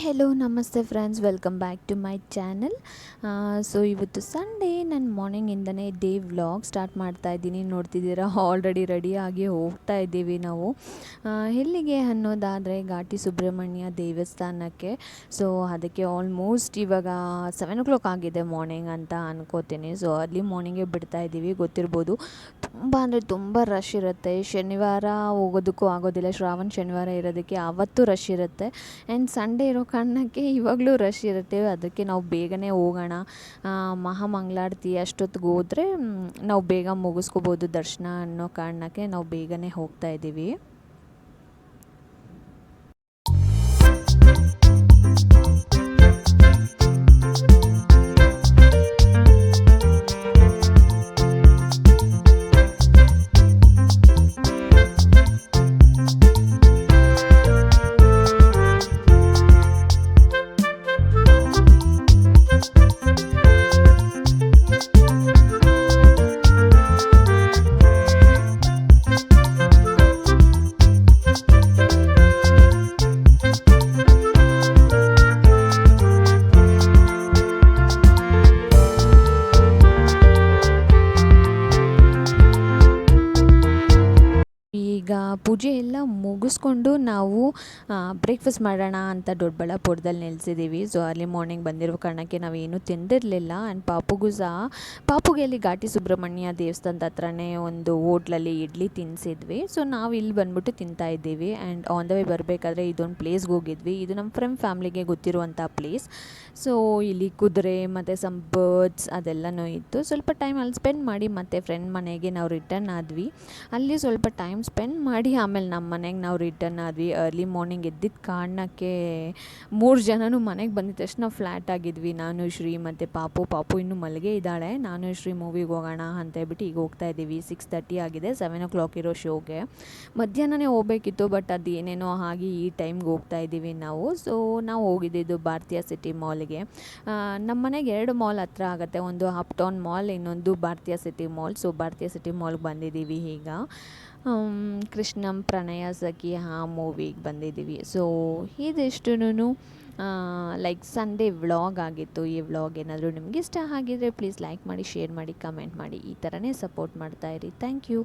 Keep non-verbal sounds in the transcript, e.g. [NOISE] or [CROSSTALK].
Hello ನಮಸ್ತೆ friends welcome back to my channel so ಇವತ್ತು Sunday ನಾನು ಮಾರ್ನಿಂಗಿಂದನೇ ಡೇ ವ್ಲಾಗ್ ಸ್ಟಾರ್ಟ್ ಮಾಡ್ತಾ ಇದ್ದೀನಿ. ನೋಡ್ತಿದ್ದೀರಾ? [LAUGHS] ಆಲ್ರೆಡಿ ರೆಡಿಯಾಗಿ ಹೋಗ್ತಾ ಇದ್ದೀವಿ ನಾವು. ಆ, ಎಲ್ಲಿಗೆ ಅನ್ನೋದಾದರೆ ಘಾಟಿ ಸುಬ್ರಹ್ಮಣ್ಯ ದೇವಸ್ಥಾನಕ್ಕೆ. ಸೊ ಅದಕ್ಕೆ ಆಲ್ಮೋಸ್ಟ್ ಇವಾಗ ಸೆವೆನ್ ಓ ಕ್ಲಾಕ್ ಆಗಿದೆ ಮಾರ್ನಿಂಗ್ ಅಂತ ಅನ್ಕೋತೀನಿ. ಸೊ ಅಲ್ಲಿ ಮಾರ್ನಿಂಗೇ ಬಿಡ್ತಾ ಇದ್ದೀವಿ ಗೊತ್ತಿರ್ಬೋದು. ತುಂಬ ಅಂದರೆ ತುಂಬ ರಶ್ ಇರುತ್ತೆ. ಶನಿವಾರ ಹೋಗೋದಕ್ಕೂ ಆಗೋದಿಲ್ಲ. ಶ್ರಾವಣ ಶನಿವಾರ ಇರೋದಕ್ಕೆ ಆವತ್ತು ರಶ್ ಇರುತ್ತೆ. ಆ್ಯಂಡ್ ಸಂಡೇ ಇರೋ ಕಾರಣಕ್ಕೆ ಇವಾಗಲೂ ರಶ್ ಇರುತ್ತೆ. ಅದಕ್ಕೆ ನಾವು ಬೇಗನೆ ಹೋಗೋಣ. ಮಹಾಮಂಗಳಾರತಿ ಅಷ್ಟೊತ್ತಿಗೆ ಹೋದರೆ ನಾವು ಬೇಗ ಮುಗಿಸ್ಕೋಬೋದು ದರ್ಶನ ಅನ್ನೋ ಕಾರಣಕ್ಕೆ ನಾವು ಬೇಗನೆ ಹೋಗ್ತಾ ಇದ್ದೀವಿ. ಈಗ ಪೂಜೆ ಎಲ್ಲ ಮುಗಿಸ್ಕೊಂಡು ನಾವು ಬ್ರೇಕ್ಫಾಸ್ಟ್ ಮಾಡೋಣ ಅಂತ ದೊಡ್ಡಬಳ್ಳಾಪುರದಲ್ಲಿ ನೆಲೆಸಿದ್ದೀವಿ. ಸೊ ಅರ್ಲಿ ಮಾರ್ನಿಂಗ್ ಬಂದಿರೋ ಕಾರಣಕ್ಕೆ ನಾವೇನು ತಿಂದಿರಲಿಲ್ಲ. ಆ್ಯಂಡ್ ಪಾಪುಗೂ ಸಹ, ಪಾಪುಗೆ ಅಲ್ಲಿ ಘಾಟಿ ಸುಬ್ರಹ್ಮಣ್ಯ ದೇವಸ್ಥಾನದ ಹತ್ರನೇ ಒಂದು ಹೋಟ್ಲಲ್ಲಿ ಇಡ್ಲಿ ತಿನ್ನಿಸಿದ್ವಿ ಸೊ ನಾವು ಇಲ್ಲಿ ಬಂದ್ಬಿಟ್ಟು ತಿಂತಾ ಇದ್ದೀವಿ. ಆ್ಯಂಡ್ ಆನ್ ದ ವೇ ಬರಬೇಕಾದ್ರೆ ಇದೊಂದು ಪ್ಲೇಸ್ಗೆ ಹೋಗಿದ್ವಿ. ಇದು ನಮ್ಮ ಫ್ರೆಂಡ್ ಫ್ಯಾಮ್ಲಿಗೆ ಗೊತ್ತಿರುವಂಥ ಪ್ಲೇಸ್. ಸೊ ಇಲ್ಲಿ ಕುದುರೆ, ಮತ್ತು ಸಮ್ ಬರ್ಡ್ಸ್ ಅದೆಲ್ಲನೂ ಇತ್ತು. ಸ್ವಲ್ಪ ಟೈಮ್ ಅಲ್ಲಿ ಸ್ಪೆಂಡ್ ಮಾಡಿ ಮತ್ತೆ ಫ್ರೆಂಡ್ ಮನೆಗೆ ನಾವು ರಿಟರ್ನ್ ಆದ್ವಿ. ಅಲ್ಲಿ ಸ್ವಲ್ಪ ಟೈಮ್ ಸ್ಪೆಂಡ್ ಮಾಡಿ ಆಮೇಲೆ ನಮ್ಮ ಮನೆಗೆ ನಾವು ರಿಟರ್ನ್ ಆದ್ವಿ. ಅರ್ಲಿ ಮಾರ್ನಿಂಗ್ ಎದ್ದಿದ್ದ ಕಾರಣಕ್ಕೆ ಮೂರು ಜನನೂ ಮನೆಗೆ ಬಂದಿದ ತಕ್ಷಣ ಫ್ಲ್ಯಾಟ್ ಆಗಿದ್ವಿ. ನಾನು, ಶ್ರೀ ಮತ್ತು ಪಾಪು. ಪಾಪು ಇನ್ನೂ ಮಲಗೆ ಇದ್ದಾಳೆ. ನಾನು, ಶ್ರೀ ಮೂವಿಗೆ ಹೋಗೋಣ ಅಂತ ಹೇಳ್ಬಿಟ್ಟು ಈಗ ಹೋಗ್ತಾ ಇದ್ದೀವಿ. ಸಿಕ್ಸ್ ತರ್ಟಿ ಆಗಿದೆ. ಸೆವೆನ್ ಓ ಕ್ಲಾಕ್ ಇರೋ ಶೋಗೆ ಮಧ್ಯಾಹ್ನನೇ ಹೋಗ್ಬೇಕಿತ್ತು ಬಟ್ ಅದು ಏನೇನೋ ಆಗಿ ಈ ಟೈಮ್ಗೆ ಹೋಗ್ತಾ ಇದ್ದೀವಿ ನಾವು. ಸೊ ನಾವು ಹೋಗಿದ್ದಿದ್ದು ಭಾರತೀಯ ಸಿಟಿ ಮಾಲ್ಗೆ ನಮ್ಮ ಮನೆಗೆ ಎರಡು ಮಾಲ್ ಹತ್ರ ಆಗುತ್ತೆ. ಒಂದು ಅಪ್ ಟೌನ್ ಮಾಲ್ ಇನ್ನೊಂದು Bharatiya city mall so Bharatiya city ಮಾಲ್ಗೆ ಬಂದಿದ್ದೀವಿ ಈಗ. ಕೃಷ್ಣಂ ಪ್ರಣಯ ಸಖಿ ಆ ಮೂವಿಗೆ ಬಂದಿದ್ದೀವಿ ಸೊ ಇದಿಷ್ಟು ಲೈಕ್ ಸಂಡೇ ವ್ಲಾಗ್ ಆಗಿತ್ತು. ಈ ವ್ಲಾಗ್ ಏನಾದರೂ ನಿಮ್ಗೆ ಇಷ್ಟ ಆಗಿದ್ರೆ ಪ್ಲೀಸ್ ಲೈಕ್ ಮಾಡಿ ಶೇರ್ ಮಾಡಿ ಕಮೆಂಟ್ ಮಾಡಿ. ಈ ಥರನೇ ಸಪೋರ್ಟ್ ಮಾಡ್ತಾಯಿರಿ ಥ್ಯಾಂಕ್ ಯು